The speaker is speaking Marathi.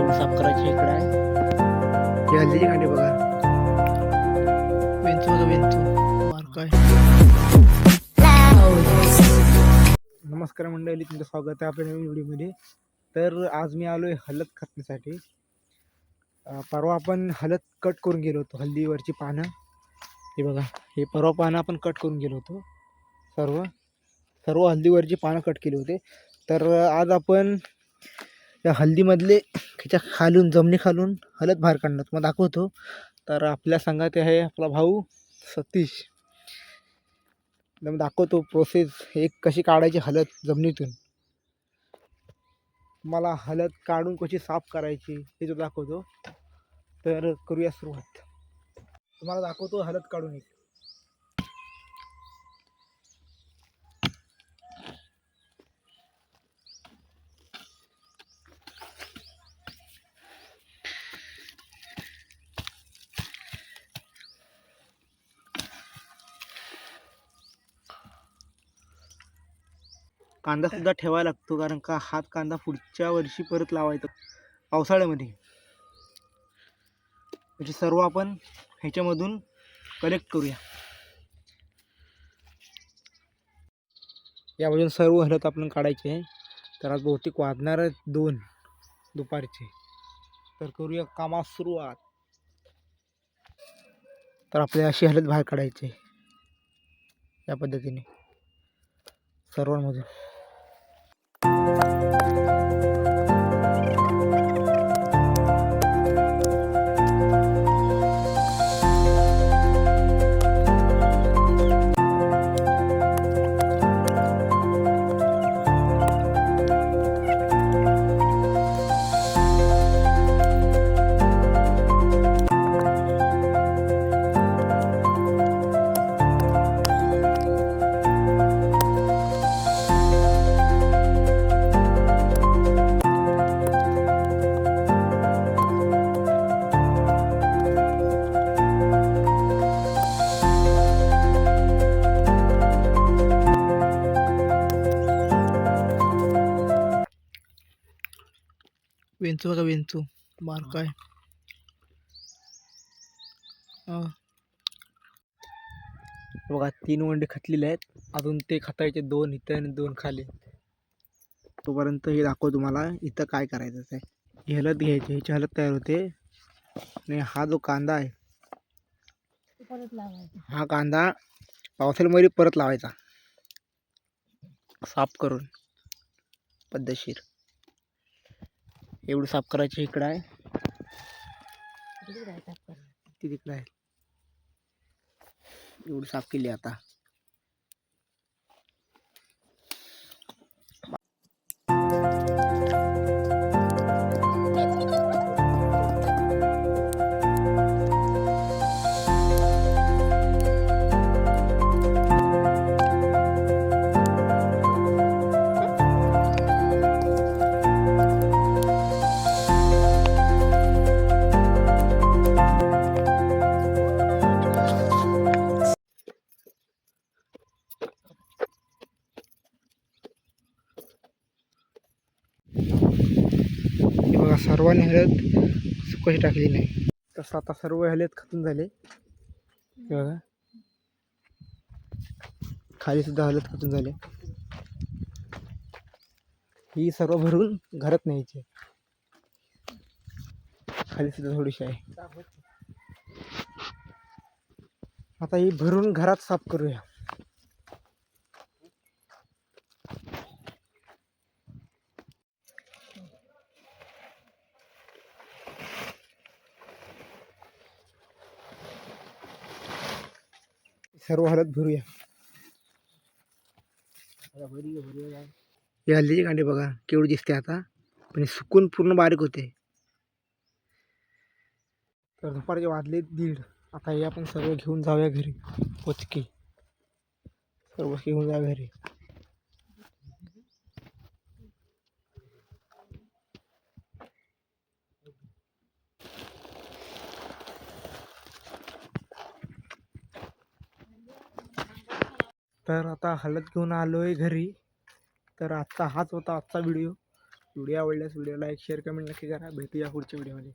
एवढी साफ करायची इकडे आहे. ही हल्दीची कांडी बघा. वेंचू बघा वेंचू. नमस्कार मंडळी तुमचं स्वागत आहे आपल्या नवीन व्हिडिओमध्ये. तर आज मी आलो आहे हळद खतण्यासाठी परवा आपण हळद कट करून गेलो होतो हल्दीवरची पानं. हे बघा हे परवा पानं आपण कट करून गेलो होतो सर्व. सर्व हल्दीवरची पानं कट केली होते. तर आज आपण या हल्दीमधले त्याच्या खालून जमिनी खालून हलत बाहेर काढणार. मग दाखवतो. तर आपल्या संघात आहे आपला भाऊ सतीश. एकदम दाखवतो प्रोसेस एक कशी काढायची हलत जमिनीतून. मला हलत काढून कशी साफ करायची हे जो दाखवतो. तर करूया सुरुवात. तुम्हाला दाखवतो हलत काढून एक. कांदा सुद्धा ठेवायला लागतो कारण का हात कांदा पुढच्या वर्षी परत लावायचा. पावसाळ्यामध्ये. म्हणजे सर्व आपण ह्याच्यामधून कलेक्ट करूया. यामधून सर्व हलत आपण काढायचे आहे. तर आज बहुतेक वाजणार आहेत दोन दुपारचे. तर करूया कामास सुरुवात. तर आपल्याला अशी हलत बाहेर काढायची. या पद्धतीने. सर्वांमधून. Thank you. वेंचू बघा वेंचू बारकाय हा. बघा तीन वंडे खतलेले आहेत. अजून ते खतायचे दोन इथं आणि दोन खाली. तोपर्यंत हे दाखव तुम्हाला इथं काय करायचं आहे ही हलत घ्यायची ह्याची हलत तयार होते. आणि हा जो कांदा आहे हा कांदा पावसाळ्यामध्ये परत लावायचा. साफ करून. पद्धतशीर. एवढं साफ करायची इकडं आहे. ती तिकडं आहे. एवढी साफ केली आता. बघा सर्वांनी हळद कशी टाकली नाही. तसं आता सर्व हळद खतून झाले. बघा. खाली सुद्धा हळद खतून झाले. ही सर्व भरून घरात न्यायची खाली सुद्धा थोडीशी आहे. आता ही भरून घरात साफ करूया. सर्व हळद भरूया. ही हल्दीची कांडी बघा केवढी दिसते आता. पण सुकून पूर्ण बारीक होते. तर दुपारचे वाजले दीड. आता हे आपण सर्व घेऊन जाऊया घरी. पोचकी. सर्व घेऊन जाऊया घरी. तर आता हलत घेऊन आलो आहे घरी. तर आजचा हाच होता आजचा व्हिडिओ. व्हिडिओ आवडल्यास व्हिडिओ लाईक शेअर कमेंट नक्की करा. भेटूया पुढच्या व्हिडिओमध्ये.